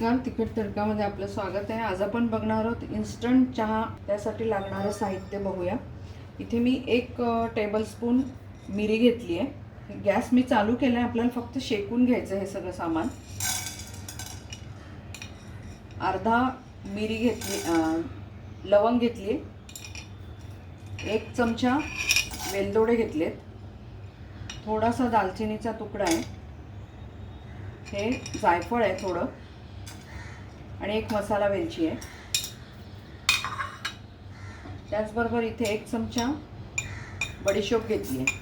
नमस्कार तिखट तडकामध्ये आपलं स्वागत आहे. आज आपण बघणार आहोत इन्स्टंट चहा त्यासाठी लागणारं साहित्य बघूया. इथे मी एक टेबलस्पून मिरी घेतली आहे. गॅस मी चालू केला आहे आपल्याला फक्त शेकून घ्यायचं हे सगळं सामान. अर्धा मिरी घेतली लवंग घेतली एक चमचा वेलदोडे घेतलेत थोडासा दालचिनीचा तुकडा आहे. हे जायफळ आहे थोडं. आणि एक मसाला वेलची आहे. त्याचबरोबर इथे एक चमचा बडीशोप घेतली आहे.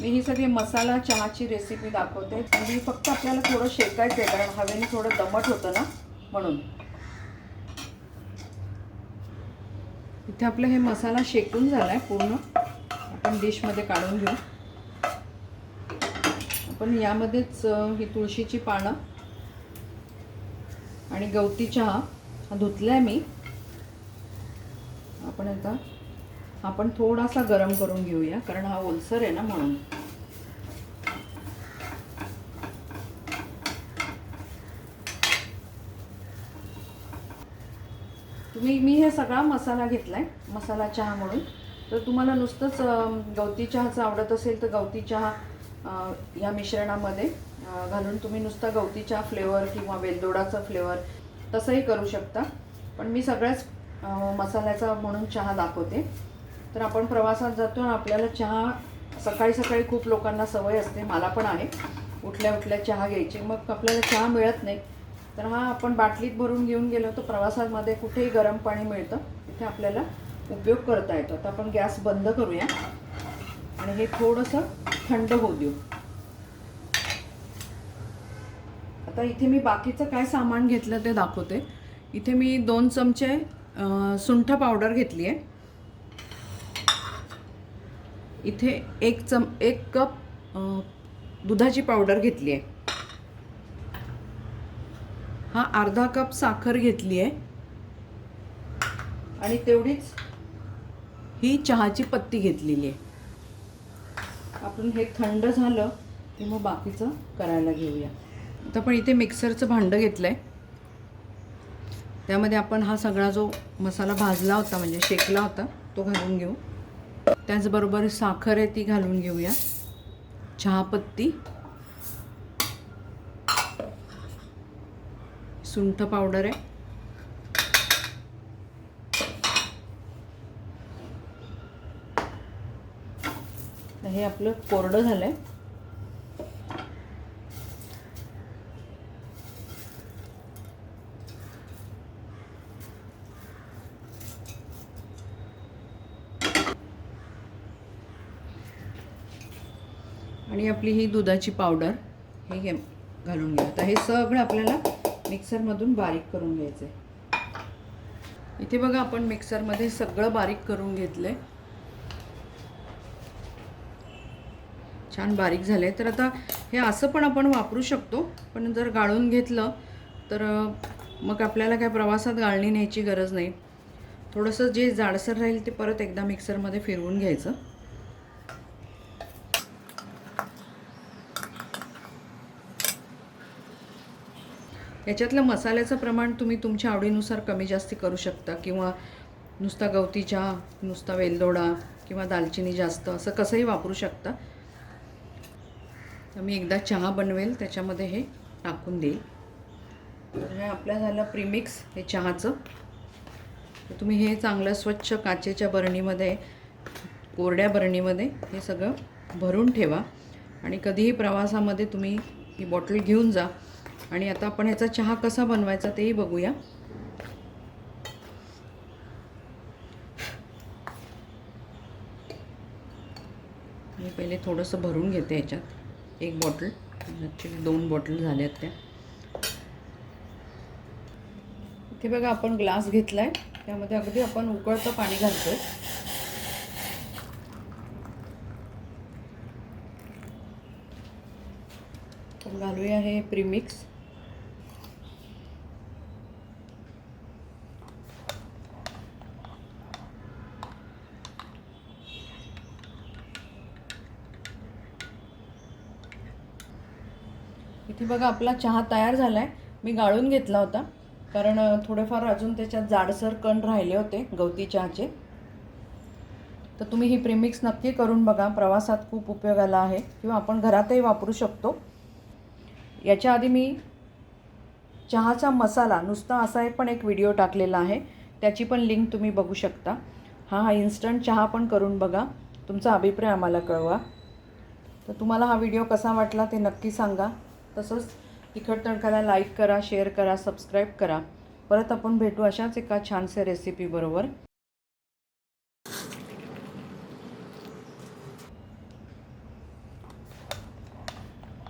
मी ही सगळी मसाला चहाची रेसिपी दाखवते. आणि फक्त आपल्याला थोडं शेकायचं आहे कारण हवेने थोडं दमट होतं ना म्हणून. इथे आपलं हे मसाला शेकून झाला आहे पूर्ण. आपण डिशमध्ये काढून घेऊ. आपण यामध्येच ही तुळशीची पानं आणि गवती चहा हा धुतलाय मी. आपण आता आपण थोडासा गरम करून घेऊया कारण हा ओलसर आहे ना म्हणून. तुम्ही मी हे सगळा मसाला घेतला आहे मसाला चहा म्हणून. तर तुम्हाला नुसतंच गवती चहाचं आवडत असेल तर गवती चहा या मिश्रणामध्ये घालून तुम्ही नुसता गवती चहा फ्लेवर किंवा वेलदोडाचा फ्लेवर तसंही करू शकता. पण मी सगळ्याच मसाल्याचा म्हणून चहा दाखवते. तर आपण प्रवासात जातो आणि आपल्याला चहा सकाळी सकाळी खूप लोकांना सवय असते. मला पण आहे. उठल्या उठल्या चहा घ्यायची. मग आपल्याला चहा मिळत नाही. तर हा आपण बाटलीत भरून घेऊन गेलो तर प्रवासामध्ये कुठेही गरम पाणी मिळतं. तिथे आपल्याला उपयोग करता येतो. आता आपण गॅस बंद करूया. आणि हे थोडंसं थंड होऊ देऊ. आता इथे मी बाकीचं काय सामान घेतलं ते दाखवते. इथे मी दोन चमचे सुंठ पावडर घेतली आहे इथे एक चम एक कप दुधाची पावडर घेतली आहे हा अर्धा कप साखर घेतली आहे आणि तेवढीच ही चहाची पत्ती घेतलेली आहे आपण हे थंड झालं की मग बाकीचं करायला घेऊया. आता पण इथे मिक्सरचं भांडं घेतलं आहे त्यामध्ये आपण हा सगळा जो मसाला भाजला होता म्हणजे शेकला होता तो घालून घेऊ. त्याचबरोबर साखर आहे ती घालून घेऊया. चहापत्ती. सुंठ पावडर आहे. हे आपलं कोरडं झालंय. आणि आपली ही दुधाची पावडर हे घे घालून घ्या आता हे सगळं आपल्याला मिक्सरमधून बारीक करून घ्यायचं आहे इथे बघा आपण मिक्सरमध्ये सगळं बारीक करून घेतलं आहे छान बारीक झालं आहे तर आता हे असं पण आपण वापरू शकतो. पण जर गाळून घेतलं तर मग आपल्याला काय प्रवासात गाळणी न्यायची गरज नाही. थोडंसं जे जाडसर राहील ते परत एकदा मिक्सरमध्ये फिरवून घ्यायचं. याच्यातलं मसाल्याचं प्रमाण तुम्ही तुमच्या आवडीनुसार कमी जास्ती करू शकता. किंवा नुसता गवती चहा नुसता वेलदोडा किंवा दालचिनी जास्त असं कसंही वापरू शकता. तर मी एकदा चहा बनवेल त्याच्यामध्ये हे टाकून देईल. तर हे आपलं झालं प्रीमिक्स हे चहाचं. तर तुम्ही हे चांगलं स्वच्छ काचेच्या बरणीमध्ये कोरड्या बरणीमध्ये हे सगळं भरून ठेवा. आणि कधीही प्रवासामध्ये तुम्ही ही बॉटल घेऊन जा. आणि आता आपण ह्याचा चहा कसा बनवायचा तेही बघूया. मी पहिले थोडंसं भरून घेते ह्याच्यात एक बॉटल. ॲक्च्युली दोन बॉटल झाल्यात त्या. इथे बघा आपण ग्लास घेतला आहे त्यामध्ये अगदी आपण उकळतं पाणी घालतो आहे घालूया हे प्रीमिक्स इथे बघा आपला चहा तयार झाला आहे मी गाळून घेतला होता. कारण थोडेफार अजून त्याच्यात जाडसर कण राहिले होते गवती चहाचे. तर तुम्ही ही प्रिमिक्स नक्की करून बघा. प्रवासात खूप उपयोगाला आहे. किंवा आपण घरातही वापरू शकतो. याच्या आधी मी चहाचा मसाला नुसता असा एक पण एक व्हिडिओ टाकलेला आहे. त्याची पण लिंक तुम्ही बघू शकता. हा हा इन्स्टंट चहा पण करून बघा. तुमचा अभिप्राय आम्हाला कळवा. तर तुम्हाला हा व्हिडिओ कसा वाटला ते नक्की सांगा. तसंच तिखट तडकाला लाईक करा शेअर करा सबस्क्राईब करा. परत आपण भेटू अशाच एका छानशा रेसिपीबरोबर